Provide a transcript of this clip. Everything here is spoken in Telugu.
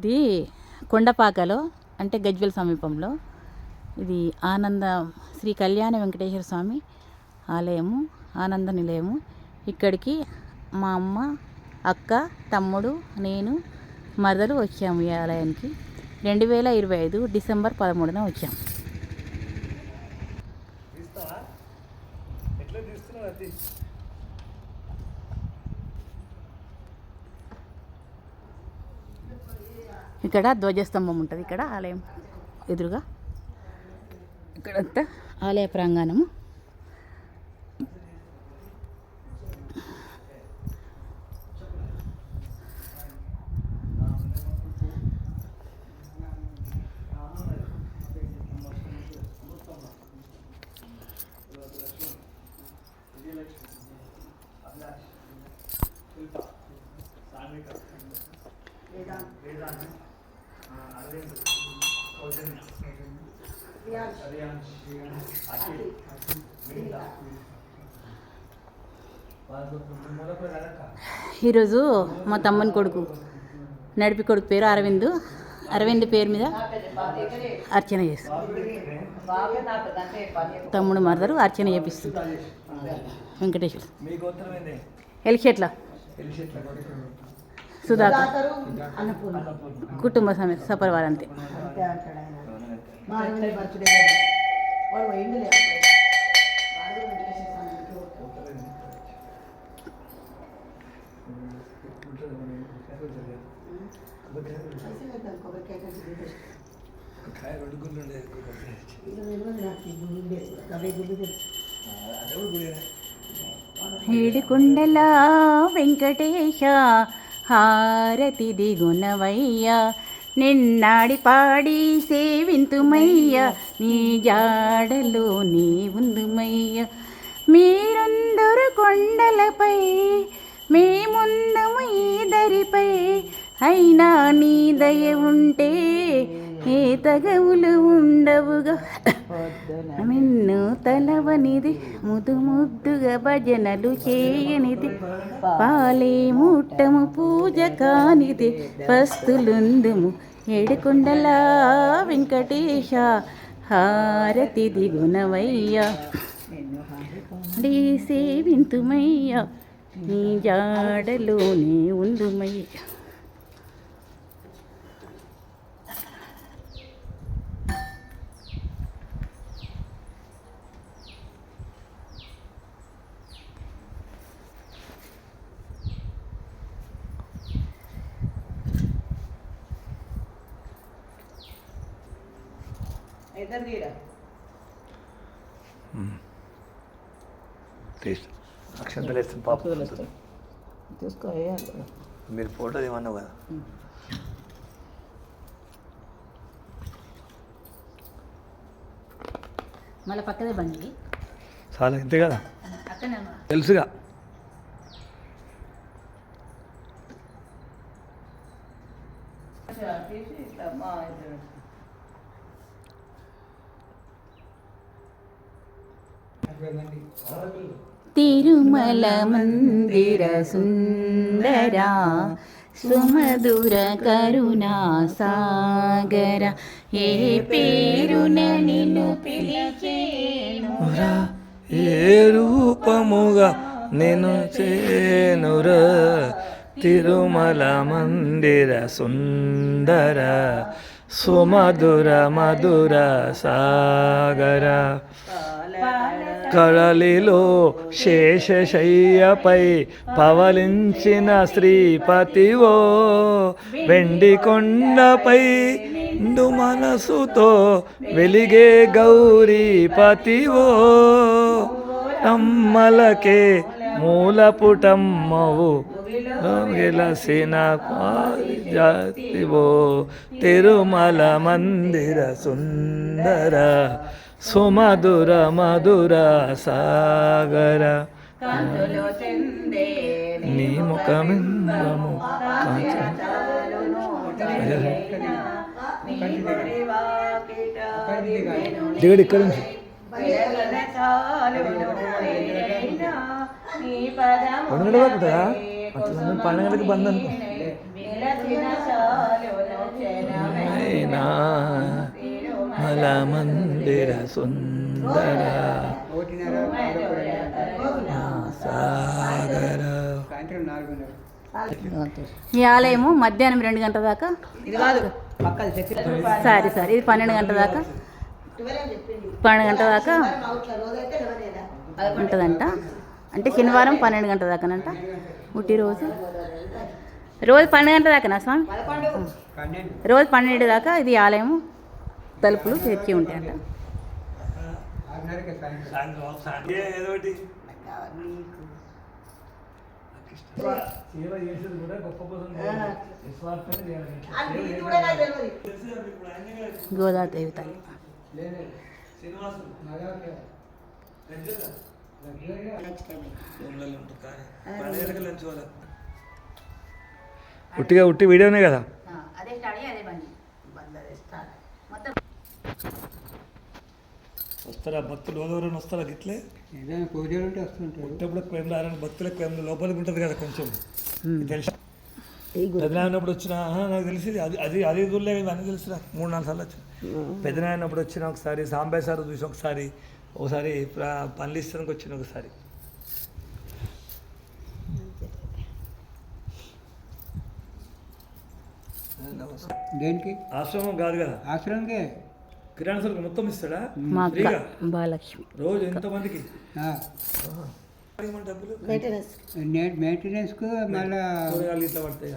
ఇది కొండపాకలో అంటే గజ్వెల్ సమీపంలో. ఇది ఆనంద శ్రీ కళ్యాణ వెంకటేశ్వర స్వామి ఆలయము ఆనంద నిలయము. ఇక్కడికి మా అమ్మ అక్క తమ్ముడు నేను మరదలు వచ్చాము ఈ ఆలయానికి. రెండు వేల ఇరవై ఐదు డిసెంబర్ పదమూడున వచ్చాము ఎట్లా తీస్తున్నావు అది ఇక్కడ ధ్వజస్తంభం ఉంటుంది. ఇక్కడ ఆలయం ఎదురుగా. ఇక్కడంతా ఆలయ ప్రాంగణము. ఈరోజు మా తమ్మని కొడుకు నడిపి కొడుకు పేరు అరవింద్. అరవింద్ పేరు మీద అర్చన చేస్తాం. తమ్ముడు మరదరు అర్చన చేపిస్తుంది. వెంకటేశ్వర. ఎలిషెట్ల సుధాకర్. కుటుంబ సమేత సపరివారు అంతే బర్త్డే వాడు పోయింది లేదు కాయ రెండు గుళ్ళు వెంకటేశ హారతి దిగునవయ్యా నిన్నాడి పాడి సేవింతుమయ్య నీ జాడలో నీ ఉందుమయ్య. మీరందరు కొండలపై మేముందము ఈ దరిపై అయినా నీ దయ ఉంటే ఏ తగవులు ఉండవు. ఉండవుగా మిన్ను తలవనిది ముదు ముద్దుగా భజనలు చేయనిది. పాలే ముట్టము పూజ కానిది పస్తులుందుము ఏడుకొండల వెంకటేశ హారతి దిగునవయ్యా. నీ సేవింతుమయ్యా నీ జాడలోనే ఉందుమయ్యా. పాప తీసుకో వేయాలి. మీరు ఫోటో ఏమన్నావు కదా. మళ్ళీ పక్కదే బండి. చాలా ఇంతే కదా? తెలుసుగా. మందిర సుందరా సుమధుర కరుణా సాగర ఏ పేరున నిన్ను పిలిచేను ఏ రూపముగా నేను చేనుర తిరుమల మందిర సుందర సుమధుర మధుర సాగర కళలిలో శేషశయ్యపై పవలించిన శ్రీపతివో వెండి కొండపై నిండు మనసుతో వెలిగే గౌరీపతివో నమ్మలకే మూలపుటమ్మవు గెలసిన జాతివో. తిరుమల మందిర సుందర సుమధుర మధుర సాగర. నీ ముఖమిందము దిగడు ఇక్కడ నుంచి. పండుగ పడుతుందా అట్లా పండుగలకి బంద్ అనుకో. మల మందిర సుందర సాగర ఈ ఆలయము మధ్యాహ్నం రెండు గంటల దాకా? ఇది కాదు పక్కది చెప్పి. సారీ సారీ ఇది పన్నెండు గంటల దాకా? పన్నెండు గంటల దాకా ఉంటుందంట. అంటే శనివారం పన్నెండు గంటల దాకానంట? ఉట్టి రోజు? రోజు పన్నెండు గంటల దాకానా స్వామి? రోజు పన్నెండు దాకా ఇది ఆలయము తలుపులు తెరిచి ఉంటాయంట. సేవ చేసేది కూడా గొప్ప గోదాదేవి తల్లి. ఉట్టిగా ఉట్టి వీడియోనే కదా? అదే స్టాడీ అదే బండి మొత్తం వస్తారా భక్తులు? ఓదోరని వస్తారా గిట్లే? ఏదైనా ఉంటే వస్తుంటారు. భక్తులకు ఏం లోపలికి ఉంటుంది కదా కొంచెం. తెలుసు పెద్దనాయనప్పుడు వచ్చిన నాకు తెలిసి అది అది అది దూరలే ఇవన్నీ తెలుసురా. మూడు నాలుగు సార్లు వచ్చిన. పెద్దనాయనప్పుడు వచ్చిన ఒకసారి సాంబయ్య సార్ చూసి ఒకసారి ఒకసారి ప్ర- పనులు ఇస్తానికి వచ్చిన ఒకసారి. దేనికి? ఆశ్రమం కాదు కదా. ఆశ్రమంకే కిరాణా సరుకు మొత్తం ఇస్తాడా? ఫ్రీగా? బాలక్ష్మి రోజు ఎంతమందికి డబ్బులు? మెయింటెనెన్స్కు మళ్ళా ఇట్లా పడతాయి?